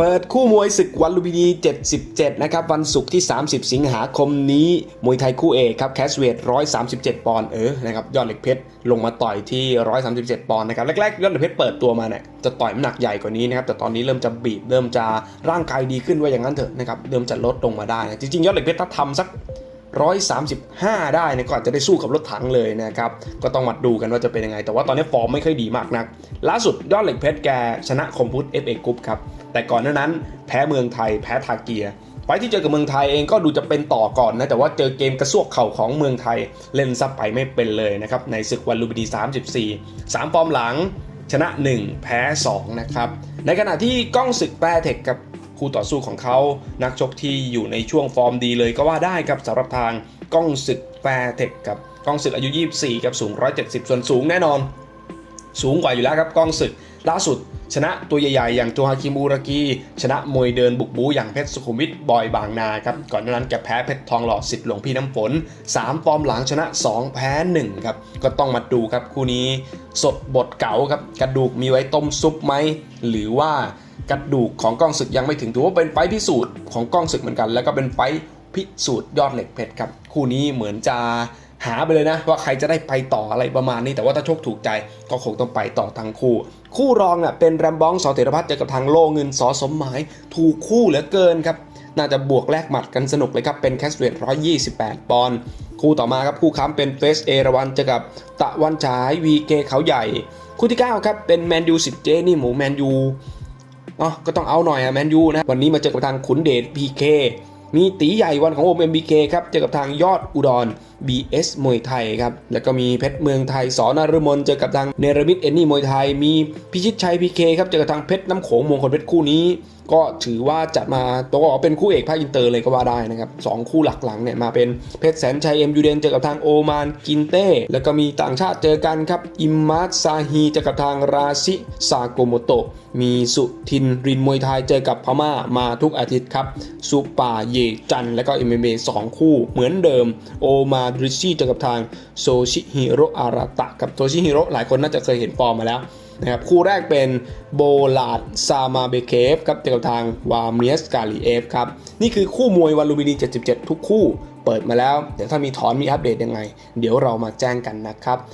เปิดคู่มวยศึกวันลุมพินี 77 นะครับ วันศุกร์ที่ 30 สิงหาคมนี้ มวยไทยคู่เอกครับ แคสเวท 137 ปอนด์ เออ นะครับ ยอดเหล็กเพชร ลงมาต่อยที่ 137 ปอนด์ นะครับ แรกๆ ยอดเหล็กเพชรเปิดตัวมาเนี่ย จะต่อยน้ำหนักใหญ่กว่านี้นะครับ แต่ตอนนี้เริ่มจะบีบ เริ่มจะร่างกายดีขึ้นว่าอย่างนั้นเถอะนะครับ เริ่มจะลดลงมาได้นะ จริงๆ ยอดเหล็กเพชรถ้าทำสัก135 ได้นี่ยก็อาจจะได้สู้กับรถถังเลยนะครับ ก็ต้องมาดูกันว่าจะเป็นยังไง แต่ว่าตอนนี้ฟอร์มไม่ค่อยดีมากนัก ล่าสุดยอดเหล็กเพชรแกชนะคมพุทธ FA กรุ๊ปครับ แต่ก่อนหน้านั้นแพ้เมืองไทยแพ้ทาเกียไฟที่เจอกับเมืองไทยเองก็ดูจะเป็นต่อก่อนนะ แต่ว่าเจอเกมกระซวกเข่าของเมืองไทยเล่นซับไปไม่เป็นเลยนะครับ ในศึกวันลูมพินี34 3 ฟอร์มหลังชนะ 1 แพ้ 2 นะครับ ในขณะที่ก้องศึกแปรเทคกับคู่ต่อสู้ของเขานักชกที่อยู่ในช่วงฟอร์มดีเลยก็ว่าได้ครับสำหรับทางก้องศึกแปรเทคกับก้องศึกอายุ 24 กับสูง 170 ส่วนสูงแน่นอน สูงกว่าอยู่แล้วครับก้องศึกล่าสุด ชนะตัวใหญ่ๆ อย่างโจฮาคิมูรากี ชนะมวยเดินบุกบูอย่างเพชรสุขุมวิทบอยบางนาครับก่อนหน้านั้นแกแพ้เพชรทองหล่อสิทธิ์หลวงพี่น้ำฝน 3 ฟอร์มหลังชนะ 2 แพ้ 1 ครับ ก็ต้องมาดูครับคู่นี้สดบทเก่าครับกระดูกมีไว้ต้มซุปไหม หรือว่ากระดูกของกล้องศึกยังไม่ถึงถือว่าเป็นไฟพิสูจน์ของกล้องศึกเหมือนกัน แล้วก็เป็นไฟพิสูจน์ยอดเหล็กเพชรครับคู่นี้เหมือนจะ หาไปเลยนะ ว่าใครจะได้ไปต่ออะไรประมาณนี้ แต่ว่าถ้าโชคถูกใจก็คงต้องไปต่อทั้งคู่ คู่รองอะเป็นแรมบ้องสอเตรพัฒน์เจอกับทางโลเงินสอสมหมายถูกคู่เหลือเกินครับน่าจะบวกแลกหมัดกันสนุกเลยครับ เป็นแคสเวท128 ปอนด์คู่ต่อมาครับคู่ค้ำเป็นเฟสเอราวันเจอกับตะวันฉายวีเกเขาใหญ่ คู่ที่ 9 ครับเป็นแมนยูสิบเจนี่หมูแมนยูอ๋อก็ต้องเอาหน่อยอะแมนยูนะ วันนี้มาเจอกับทางขุนเดชพีเคมีตีใหญ่วันของโอม MBK ครับ เจอกับทางยอดอุดร BS มวยไทยครับ แล้วก็มีเพชรเมืองไทยสอนารมนเจอกับทางเนรมิตเอนนี่มวยไทย มีพิชิตชัย PK คครับเจอกับทางเพชรน้ำโขงมงคลเพชรคู่นี้ ก็ถือว่าจัดมาตัวก็เป็นคู่เอกภาคอินเตอร์เลยก็ว่าได้นะครับสองคู่หลักหลังเนี่ยมาเป็นเพชรแสนชัยเอ็มยูเดนเจอกับทางโอมานกินเต้แล้วก็มีต่างชาติเจอกันครับอิมมาร์ซาฮีเจอกับทางราซิซาโกโมโตะมีสุทินรินมวยไทยเจอกับพม่ามาทุกอาทิตย์ครับซูปาเยจัน แล้วก็ MMA สองคู่เหมือนเดิมโอมาริชี่เจอกับทางโซชิฮิโรอาราตะกับโซชิฮิโรหลายคนน่าจะเคยเห็นฟอร์มมาแล้วนะครับคู่แรกเป็นโบลาดซามาเบเคฟครับเจอกับทางวาเมียสกาลีเอฟครับนี่คือคู่มวยวันลูมินี77 ทุกคู่เปิดมาแล้ว เดี๋ยวถ้ามีถอนมีอัปเดตยังไง เดี๋ยวเรามาแจ้งกันนะครับ